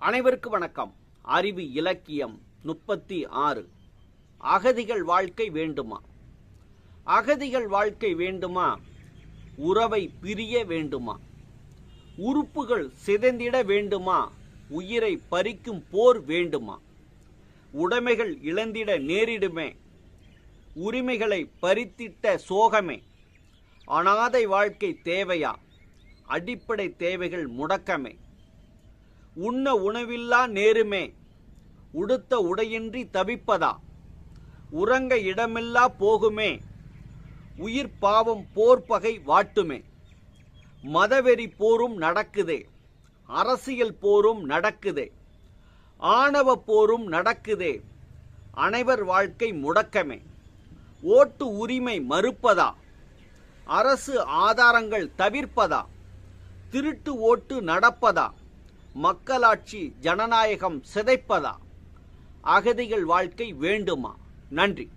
அனைவருக்கு வணக்கம். அறிவு இலக்கியம் முப்பத்தி ஆறு. அகதிகள் வாழ்க்கை வேண்டுமா? அகதிகள் வாழ்க்கை வேண்டுமா? உறவை பிரிய வேண்டுமா? உறுப்புகள் சிதைந்திட வேண்டுமா? உயிரை பறிக்கும் போர் வேண்டுமா? உடைமைகள் இழந்திட நேரிடுமே? உரிமைகளை பறித்திட்ட சோகமே? அனாதை வாழ்க்கை தேவையா? அடிப்படை தேவைகள் முடக்கமே? உண்ண உணவில்லா நேருமே உடுத்த உடையின்றி தவிப்பதா? உறங்க இடமில்லா போகுமே உயிர் பாவம் போர் பகை வாட்டுமே. மதவெறி போரும் நடக்குதே அரசியல் போரும் நடக்குதே ஆணவ போரும் நடக்குதே அனைவர் வாழ்க்கை முடக்கமே. ஓட்டு உரிமை மறுப்பதா? அரசு ஆதாரங்கள் தவிர்ப்பதா? திருட்டு ஓட்டு நடப்பதா? மக்களாட்சி ஜனநாயகம் சிதைப்பதா? அகதிகள் வாழ்க்கை வேண்டுமா? நன்றி.